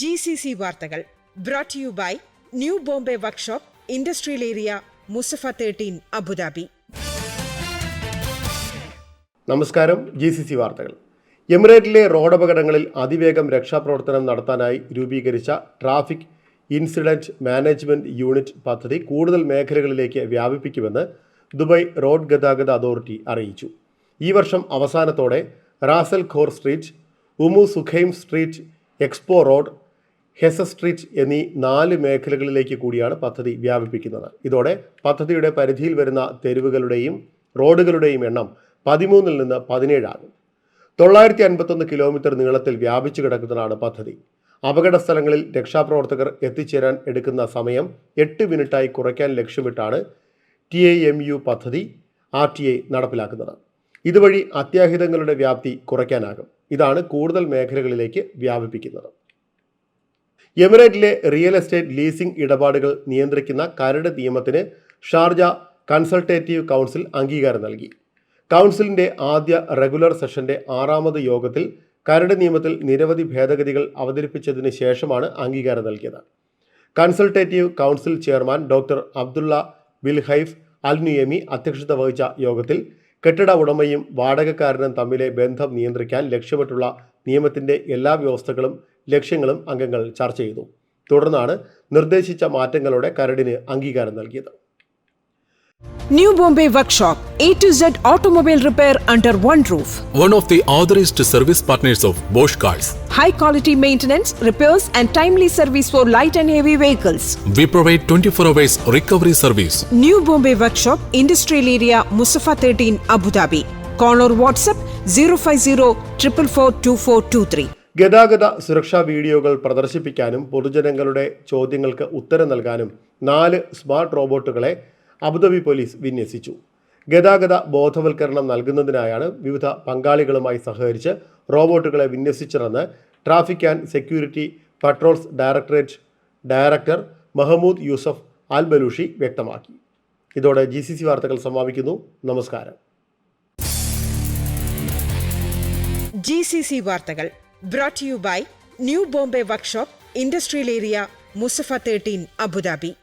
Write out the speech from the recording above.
G C C വാർത്തകൾ brought you by new Bombay workshop industrial area Musaffah thirteen Abu Dhabi നമസ്കാരം G C C വാർത്തകൾ. എമിറേറ്റിലെ റോഡപകടങ്ങളിൽ അതിവേഗം രക്ഷാപ്രവർത്തനം നടത്താനായി രൂപീകരിച്ച ട്രാഫിക് ഇൻസിഡന്റ് മാനേജ്മെന്റ് യൂണിറ്റ് പദ്ധതി കൂടുതൽ മേഖലകളിലേക്ക് വ്യാപിപ്പിക്കുമെന്ന് ദുബായ് റോഡ് ഗതാഗത അതോറിറ്റി അറിയിച്ചു. ഈ വർഷം അവസാനത്തോടെ Ras Al Khor street Umm Suqeim street Expo road Hessa street എന്നീ നാല് മേഖലകളിലേക്ക് കൂടിയാണ് പദ്ധതി വ്യാപിപ്പിക്കുന്നത്. ഇതോടെ പദ്ധതിയുടെ പരിധിയിൽ വരുന്ന തെരുവുകളുടെയും റോഡുകളുടെയും എണ്ണം പതിമൂന്നിൽ നിന്ന് പതിനേഴാകും. തൊള്ളായിരത്തി അൻപത്തൊന്ന് കിലോമീറ്റർ നീളത്തിൽ വ്യാപിച്ചു കിടക്കുന്നതാണ് പദ്ധതി. അപകട സ്ഥലങ്ങളിൽ രക്ഷാപ്രവർത്തകർ എത്തിച്ചേരാൻ എടുക്കുന്ന സമയം എട്ട് മിനിറ്റായി കുറയ്ക്കാൻ ലക്ഷ്യമിട്ടാണ് ടി എ എം യു പദ്ധതി ആർ ടി ഐ നടപ്പിലാക്കുന്നത്. ഇതുവഴി അത്യാഹിതങ്ങളുടെ വ്യാപ്തി കുറയ്ക്കാനാകും. ഇതാണ് കൂടുതൽ മേഖലകളിലേക്ക് വ്യാപിപ്പിക്കുന്നത്. എമിറേറ്റിലെ റിയൽ എസ്റ്റേറ്റ് ലീസിംഗ് ഇടപാടുകൾ നിയന്ത്രിക്കുന്ന കരട് നിയമത്തിന് ഷാർജ കൺസൾട്ടേറ്റീവ് കൗൺസിൽ അംഗീകാരം നൽകി. കൗൺസിലിന്റെ ആദ്യ റെഗുലർ സെഷന്റെ ആറാമത് യോഗത്തിൽ കരട് നിയമത്തിൽ നിരവധി ഭേദഗതികൾ അവതരിപ്പിച്ചതിന് ശേഷമാണ് അംഗീകാരം നൽകിയത്. Consultative council chairman doctor Abdulla ബിൽഹൈഫ് അൽ നുയമി അധ്യക്ഷത വഹിച്ച യോഗത്തിൽ കെട്ടിട ഉടമയും വാടകക്കാരനും തമ്മിലെ ബന്ധം നിയന്ത്രിക്കാൻ ലക്ഷ്യമിട്ടുള്ള നിയമത്തിന്റെ എല്ലാ വ്യവസ്ഥകളും ലക്ഷ്യങ്ങളും അംഗങ്ങൾ ചർച്ച ചെയ്തു. തുടർന്നാണ് നിർദ്ദേശിച്ച മാറ്റങ്ങളുടെ കരടിന് അംഗീകാരം നൽകിയത്. New Bombay workshop A to Z automobile repair under one roof one of the authorised service partners of Bosch cars high quality maintenance repairs and timely service for light and heavy vehicles we provide twenty four hours recovery service new Bombay workshop industrial area Musaffah thirteen Abu Dhabi call or WhatsApp zero five zero triple four two four two three ഗതാഗത സുരക്ഷാ വീഡിയോകൾ പ്രദർശിപ്പിക്കാനും പൊതുജനങ്ങളുടെ ചോദ്യങ്ങൾക്ക് ഉത്തരം നൽകാനും നാല് smart റോബോട്ടുകളെ അബുദാബി പോലീസ് വിന്യസിച്ചു. ഗതാഗത ബോധവൽക്കരണം നൽകുന്നതിനായാണ് വിവിധ പങ്കാളികളുമായി സഹകരിച്ച് റോബോട്ടുകളെ വിന്യസിച്ചതെന്ന് traffic and security patrols directorate director Mahmoud Yousef Al Balushi വ്യക്തമാക്കി. ഇതോടെ ജി സി സി വാർത്തകൾ സമാപിക്കുന്നു. നമസ്കാരം. ജി സി സി വാർത്തകൾ brought to you by New Bombay Workshop, Industrial Area, Mustafa 13, Abu Dhabi.